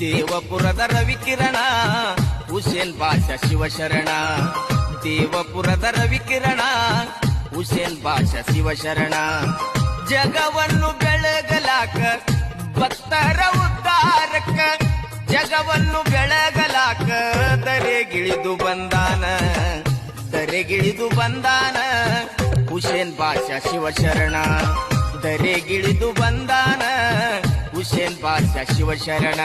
ದೇವಪುರದ ರವಿಕಿರಣ ಹುಸೇನ್ ಭಾಷ ಶಿವಶರಣ. ದೇವಪುರದ ರವಿಕಿರಣ ಹುಸೇನ್ ಭಾಷ ಶಿವಶರಣ. ಜಗವನ್ನು ಬೆಳಗಲಾಕ, ಭಕ್ತರ ಉದ್ಧಾರಕ ಜಗವನ್ನು ಬೆಳಗಲಾಕ, ದರೆಗಿಳಿದು ಬಂದಾನ. ದರೆಗಿಳಿದು ಬಂದಾನ ಹುಸೇನ್ ಭಾಷ ಶಿವಶರಣ. ದರೆಗಿಳಿದು ಬಂದಾನ. ಹುಸೇನ್ ಪಾಶ ಶಿವಶರಣ.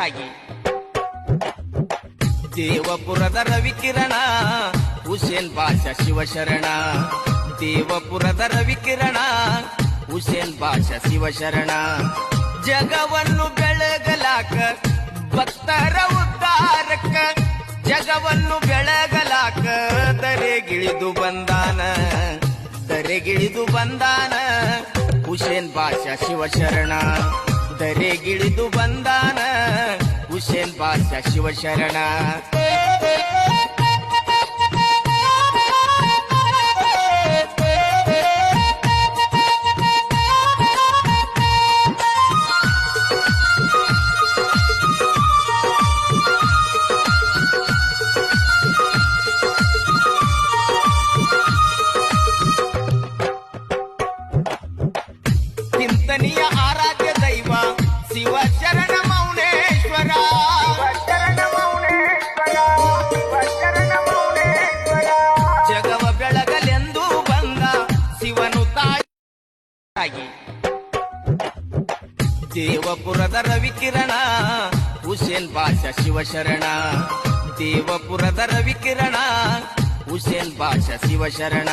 ತಾಯಿ ದೇವಪುರದ ರವಿಕಿರಣ, ಹುಸೇನ್ ಭಾಷ ಶಿವಶರಣ. ದೇವಪುರದ ರವಿಕಿರಣ, ಹುಸೇನ್ ಭಾಷ ಶಿವಶರಣ. ಜಗವನ್ನು ಬೆಳಗಲಾಕ, ಭಕ್ತರ ಉದ್ಧಾರಕ ಜಗವನ್ನು ಬೆಳಗಲಾಕ, ದರೆಗಿಳಿದು ಬಂದಾನ. ದರೆಗಿಳಿದು ಬಂದಾನ ಹುಸೇನ್ ಭಾಷ ಶಿವಶರಣ. ದರೆಗಿಳಿದು ಬಂದಾನ. ಹುಸೇನ್ ಬಾಷ ಶಿವಶರಣ ಆರಾಧ್ಯ ಶಿವ ಶರಣ ಮೌನೇಶ್ವರ. ಜಗವ ಬೆಳಗಲೆಂದು ಬಂದ ಶಿವನು ತಾಯಿ. ದೇವಪುರದ ರವಿಕಿರಣ ಹುಸೇನ್ ಭಾಷ ಶಿವಶರಣ ದೇವಪುರದ ರವಿಕಿರಣ ಹುಸೇನ್ ಶಿವ ಶಿವಶರಣ